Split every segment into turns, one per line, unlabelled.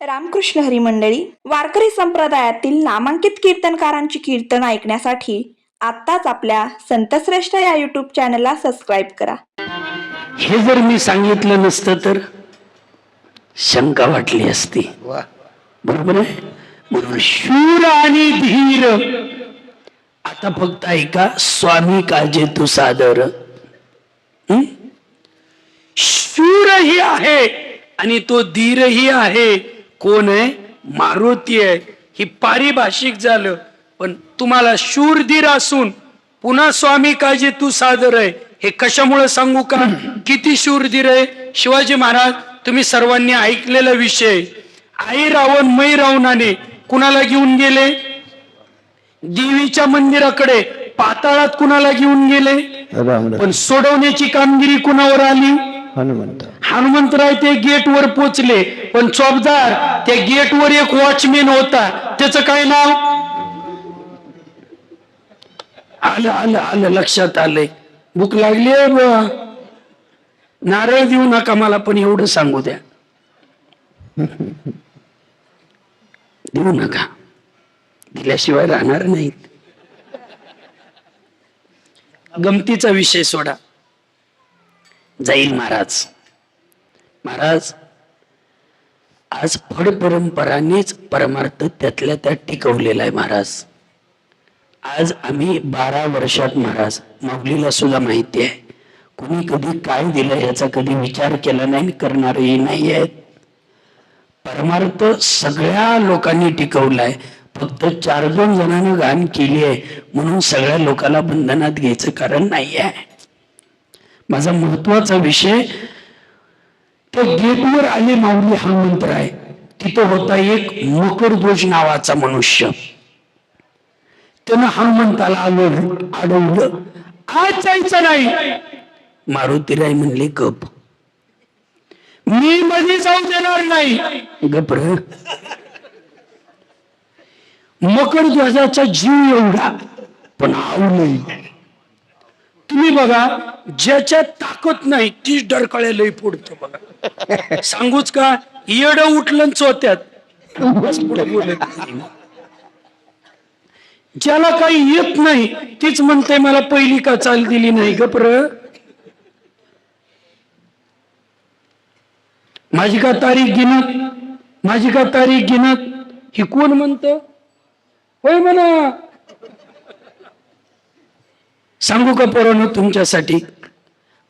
रामकृष्ण हरी मंडळी वारकरी संप्रदायातील नामांकित कीर्तनकारांची कीर्तन ऐकण्यासाठी आत्ताच आपल्या संतश्रेष्ठ या युट्यूब चॅनलला सबस्क्राईब करा.
हे जर मी सांगितलं नसतं तर शंका वाटली असती. बरोबर आहे? म्हणून शूर आणि धीर. आता फक्त ऐका स्वामी काजे तू सादर. हं? शूरही आहे आणि तो धीरही आहे. कोण आहे? मारुती आहे. ही पारिभाषिक झालं. पण तुम्हाला शूर धीर असून पुन्हा स्वामी काजे तू सादर आहे. हे कशामुळे सांगू का? किती शूरधीर आहे? शिवाजी महाराज तुम्ही सर्वांनी ऐकलेला विषय. आई रावण मै रावणाने कुणाला घेऊन गेले? देवीच्या मंदिराकडे पाताळात कुणाला घेऊन गेले? पण सोडवण्याची कामगिरी कुणावर आली?
हनुमंत.
हनुमंतराय ते गेट वर पोचले. पण चोपदार त्या गेटवर एक वॉचमॅन होता. त्याचं काय नाव? आलं आलं आलं लक्षात आलंय. भूक लागली नारळ देऊ नका मला पण एवढं सांगू द्या. देऊ नका. दिल्याशिवाय राहणार नाहीत. गमतीचा विषय सोडा. जाईल महाराज. महाराज आज फड परंपरानेच परमार्थ त्यातल्या त्यात टिकवलेला आहे महाराज. आज आम्ही बारा वर्षात महाराज माऊलीला सुद्धा माहिती आहे. कुणी कधी काय दिलं याचा कधी विचार केला नाही करणारही नाही आहेत. परमार्थ सगळ्या लोकांनी टिकवलाय. फक्त चार दोन जणांनी घाण केली आहे. म्हणून सगळ्या लोकांना बंधनात घ्यायचं कारण नाही आहे माझा महत्त्वाचा विषय तर गेटवर आले माऊली हा मंत्र आहे. तिथं होता एक मकरध्वज नावाचा मनुष्य. त्यानं हनुमंताला आलं अडवलं आज जायचं नाही. मारुतीराय म्हणले गप. मी मध्ये जाऊ देणार नाही. गप रे. मकर ध्वजाचा जीव एवढा पण आऊ नाही. तुम्ही बघा ज्याच्यात ताकद नाही तीच डरकळ्या लई पुढतं बघा. सांगूच का येड उठलं चोत्यात ज्याला काही येत नाही तीच म्हणते मला पहिली का चाल दिली नाही गप्र माझी का तारीख गिनत माझी का तारीख गिनत ही कोण म्हणत? होय म्हणा. सांगू का पोरांनो तुमच्यासाठी?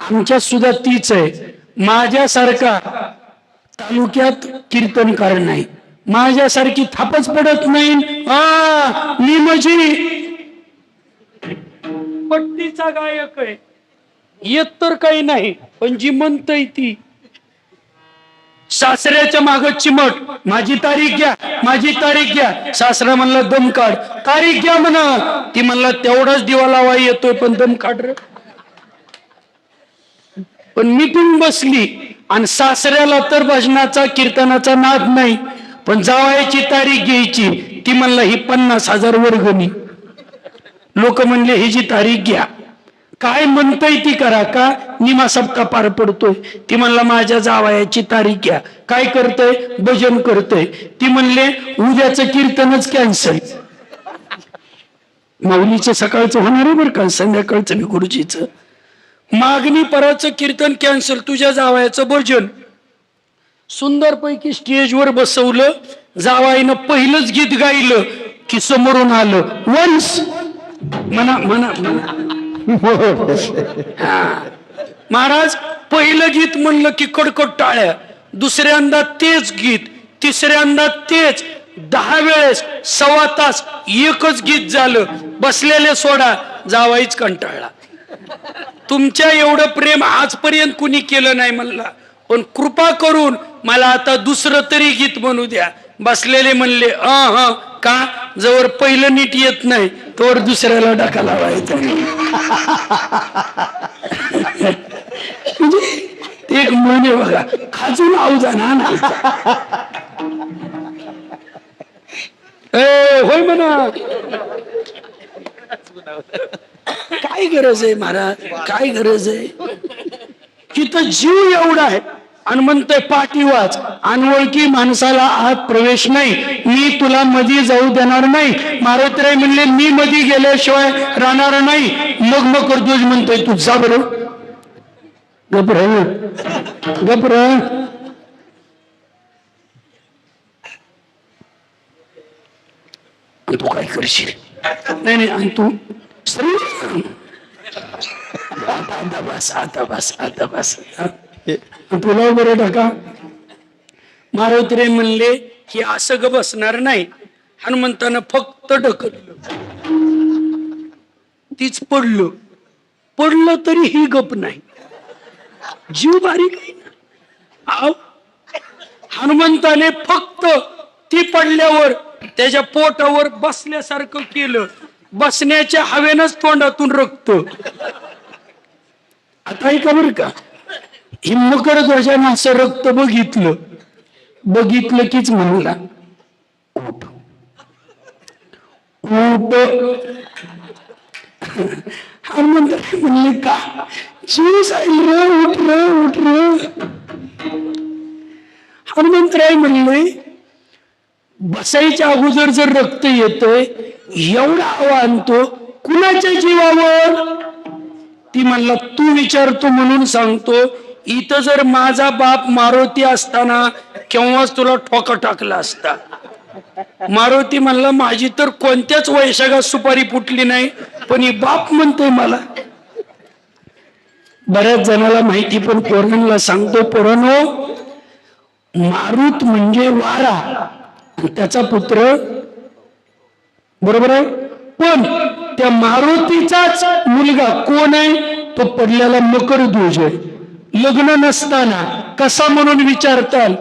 आमच्यात सुद्धा तीच आहे. माझ्यासारखा तालुक्यात कीर्तनकार नाही. माझ्यासारखी थापच पडत नाही. आ, मी माझी पट्टीचा गायक आहे. येत तर काही नाही पण जी म्हणतय ती. सासऱ्याच्या माग चिमट. माझी तारीख घ्या माझी तारीख घ्या. सासरा म्हणला दम काढ. तारीख घ्या म्हणा. ती म्हणला तेवढाच दिवा लावा येतोय पण दम काढ रे. पण मिटून बसली. आणि सासऱ्याला तर भजनाचा कीर्तनाचा नाद नाही पण जावायची तारीख घ्यायची. ती म्हणला ही पन्नास हजार वर्गणी. लोक म्हणले ही जी तारीख घ्या. काय म्हणतय ती करा का? निमा सप्ताह पार पडतोय. ती म्हणला माझ्या जावयाची तारीख घ्या. काय करतय? भजन करतय. ती म्हणले उद्याचं कीर्तनच कॅन्सल माऊलीचं सकाळचं होणार आहे बरं का? संध्याकाळचं मी गुरुजीचं. मागणी पराचं कीर्तन कॅन्सल तुझ्या जावयाचं भजन. सुंदरपैकी स्टेजवर बसवलं जावाईनं पहिलंच गीत गायलं की समोरून आलं वन्स म्हणा म्हणा म्हणा. महाराज पहिलं गीत म्हणलं की कडकड टाळ्या दुसऱ्यांदा तेच गीत तिसऱ्यांदा तेच. दहा वेळेस सव्वा तास एकच गीत झालं बसलेले सोडा जावाईच कंटाळला. तुमच्या एवढं प्रेम आजपर्यंत कुणी केलं नाही म्हणला. पण कृपा करून मला आता दुसरं तरी गीत म्हणू द्या. बसलेले म्हणले अ ह का? जवळ पहिलं नीट येत नाही तोवर दुसऱ्याला डाका लावायचा. म्हणजे एक म्हणे बघा खाजून आऊजा ना ए होय म्हणा. काय गरज आहे महाराज? काय गरज आहे? तिथं जीव एवढा आहे आणि म्हणतोय पाठी वाच. अनोळखी माणसाला आत प्रवेश नाही. मी तुला मधी जाऊ देणार नाही. मारुतीराय म्हणले मी मधी गेल्याशिवाय राहणार नाही. मग मग करतोच म्हणतोय तू जा बरं. गपर गपर तू काय करशील? नाही नाही आणि तू? श्री आता बस आता बस आता बस. तुला बरं टाका मारुतीरे म्हणले की असं ग बसणार नाही. हनुमंतानं फक्त ढकललं. तीच पडलं. पडलं तरी ही गप नाही. जीव बारीक आहे ना. हनुमंताने फक्त ती पडल्यावर त्याच्या पोटावर बसल्यासारखं केलं. बसण्याच्या हवेनच तोंडातून रक्त. आता ऐका बरं का. ही मकर ध्वजानं असं रक्त बघितलं. बघितलं कीच म्हणला ऊट. ऊट. हनुमंत म्हणले का? जीव जाईल रे उठ रे उठ रे. हनुमंतराय म्हणले बसायच्या अगोदर जर रक्त येतंय एवढा हवा आणतो कुणाच्या जीवावर? ती म्हणला तू विचारतो म्हणून सांगतो इथं जर माझा बाप मारुती असताना केव्हाच तुला ठोका टाकला असता? मारुती म्हणला माझी तर कोणत्याच वैशाखात सुपारी फुटली नाही पण ही बाप म्हणतोय मला. बऱ्याच जणाला माहिती पण पोरांना सांगतो पोरांनो मारुत म्हणजे वारा त्याचा पुत्र बरोबर आहे? पण त्या मारुतीचाच मुलगा कोण आहे? तो पडलेला मकर ध्वज आहे लग्न नसताना कसा म्हणून विचारताल?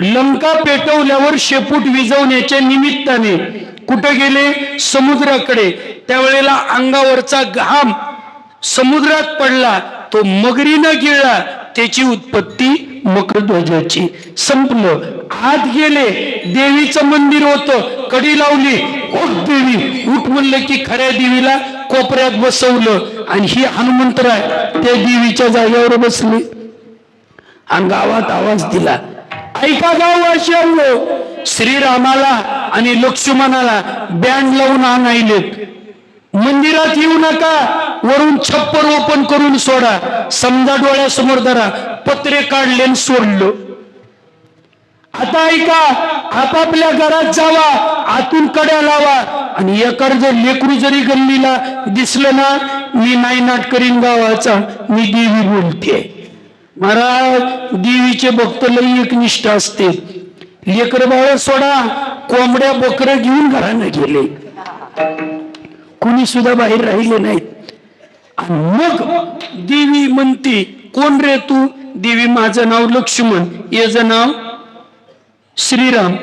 लंका पेटवल्यावर शेपूट विजवण्याच्या निमित्ताने कुठे गेले? समुद्राकडे. त्यावेळेला अंगावरचा घाम समुद्रात पडला. तो मगरीनं गिळला. त्याची उत्पत्ती मकरध्वजाची. संपलं. आत गेले. देवीचं मंदिर होतं. कडी लावली. उठ देवी. उठ म्हणलं की खऱ्या देवीला कोपऱ्यात बसवलं आणि ही हनुमंतराय ते देवीच्या जागेवर बसले. आणि गावात आवाज दिला ऐका गाववासियांनो श्रीरामाला आणि लक्ष्मणाला बँड लावून आणायलेत. मंदिरात येऊ नका वरून छप्पर ओपन करून सोडा. समजा डोळ्यासमोर धरा पत्रे काढले सोडलं. आता ऐका आपापल्या घरात जावा आतून कड्या लावा. आणि एकर जर लेकरू जरी गल्लीला दिसलं ना मी नाही नाट करीन गावाचा मी देवी बोलते. महाराज देवीचे भक्त लई एकनिष्ठ असते. लेकर बाळ सोडा कोंबड्या बकर घेऊन घरानं गेले. कुणी सुद्धा बाहेर राहिले नाहीत. आणि मग देवी म्हणते कोण रे तू? देवी माझं नाव लक्ष्मण याचं नाव श्रीराम.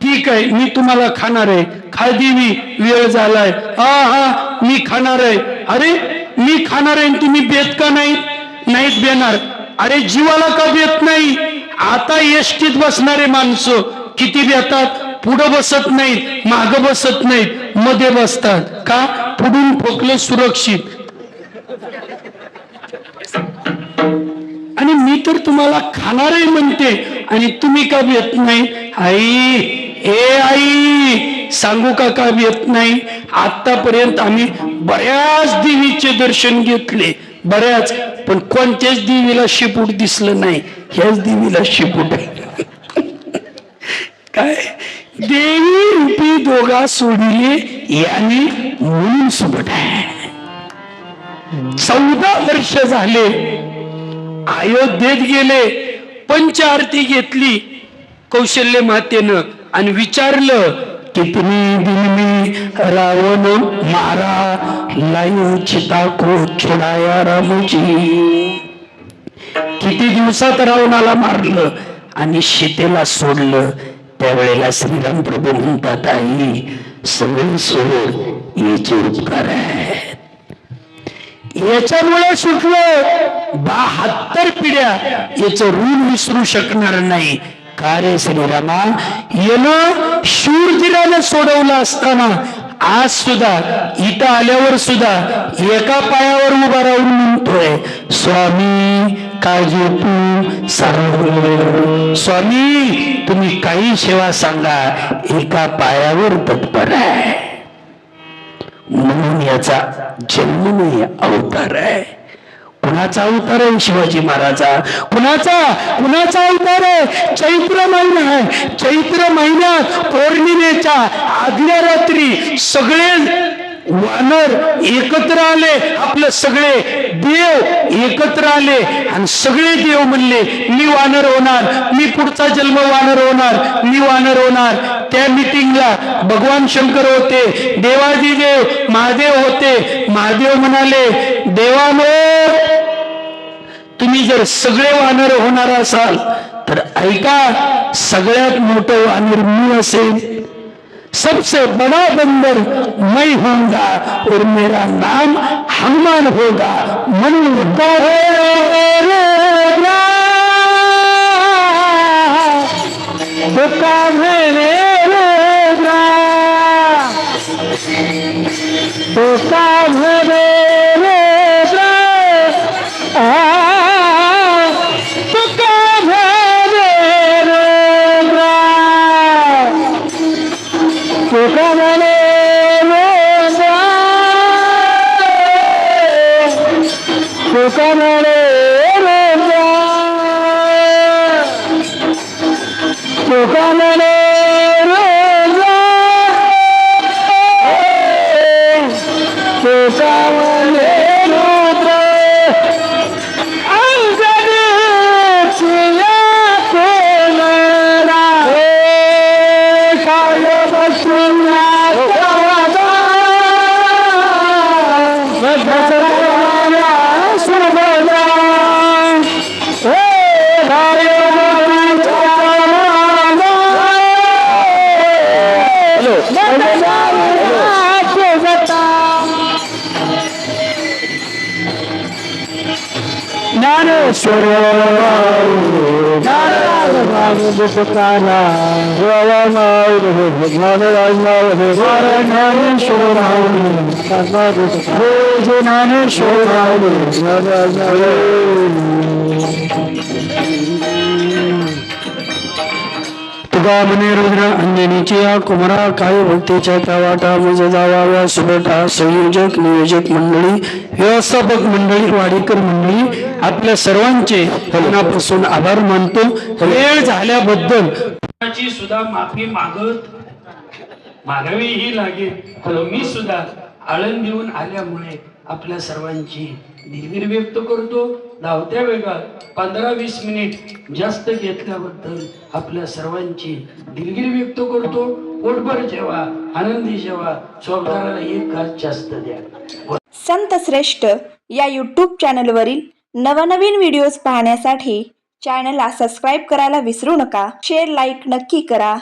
ठीक आहे मी तुम्हाला खाणार आहे. खा मी वेळ झालाय. हा हा मी खाणार आहे. अरे मी खाणार आहे तुम्ही बेत का नाही? नाहीत बेणार. अरे जीवाला का बेत नाही? आता एसटीत बसणारे माणसं किती बेतात? पुढं बसत नाहीत माग बसत नाहीत मध्ये बसतात. का? पुढून ठोकले सुरक्षित. आणि मी तर तुम्हाला खाणार आहे म्हणते आणि तुम्ही का बेत नाही? आई हे आई सांगू का काम येत नाही? आतापर्यंत आम्ही बऱ्याच देवीचे दर्शन घेतले बऱ्याच. पण कोणत्याच देवीला शेपूट दिसलं नाही ह्याच देवीला शेपूट काय? देवी रूपी दोघा सोडिले याने म्हणून सुबट आहे. चौदा वर्ष झाले अयोध्येत गेले पंच आरती घेतली कौशल्य मातेनं. आणि विचारलं कितनी दिन में रावण मारा लायू चिता को छुडाया रामजी. किती दिवसात रावणाला मारलं आणि सीतेला सोडलं. त्यावेळेला श्रीराम प्रभू म्हणतात आई सगळं सोड याचे उपकार आहेत. याच्यामुळे सुटलं. बहात्तर पिढ्या याचं ऋण विसरू शकणार नाही. का रे श्रीरामा यानं शूरतीरानं सोडवलं असताना आज सुद्धा इथं आल्यावर सुद्धा एका पायावर उभा राहून म्हणतोय स्वामी काळजी तू सारं स्वामी तुम्ही काही सेवा सांगा एका पायावर तत्पर आहे. म्हणून याचा जन्म नाही अवतार आहे. कुणाचा अवतार आहे शिवाजी महाराजा? कुणाचा? कुणाचा अवतार आहे? चैत्र महिना आहे. चैत्र महिन्यात पौर्णिमेच्या आदल्या रात्री सगळे वानर एकत्र आले. आपले सगळे देव एकत्र आले. आणि सगळे देव म्हणले मी वानर होणार. मी पुढचा जन्म वानर होणार. मी वानर होणार. त्या मिटिंगला भगवान शंकर होते. देवाजी देव महादेव होते. महादेव म्हणाले देवानो तुम्ही जर सगळे वानर होणार असाल, तर ऐका, सगळ्यात मोठं वानर मी असेल. सबसे बड़ा बंदर मैं होऊँगा और मेरा नाम हनुमान होगा. म्हणून तो काम है Swarama Bhutana Swarama Bhutana Swarama Swarama Bhutana Swarama Bhutana म्हणे रुद्र अंजनीचिया कुमारा काय भक्तीच्या त्या वाटा मज जावाव्या सुबटा संयोजक नियोजक मंडळी व्यवस्थापक मंडळी वाडीकर मंडळी आपल्या सर्वांचे मनापासून आभार मानतो. वेळ झाल्याबद्दल
सुद्धा माफी मागत मागावी ही लागेल. मी सुद्धा आळंद देऊन आल्यामुळे आपल्या सर्वांची निर्वीर व्यक्त करतो. धावत्या वेगात पंधरा वीस मिनिट जास्त घेतल्याबद्दल आपल्या सर्वांची दिलगिरी व्यक्त करतो. पोटभर जेवा आनंदी जेवा स्वतःला एक घास जास्त द्या.
संत श्रेष्ठ या यूट्यूब चॅनलवरील नवनवीन व्हिडिओज पाहण्यासाठी चॅनलला सबस्क्राईब करायला विसरू नका. शेअर लाईक नक्की करा.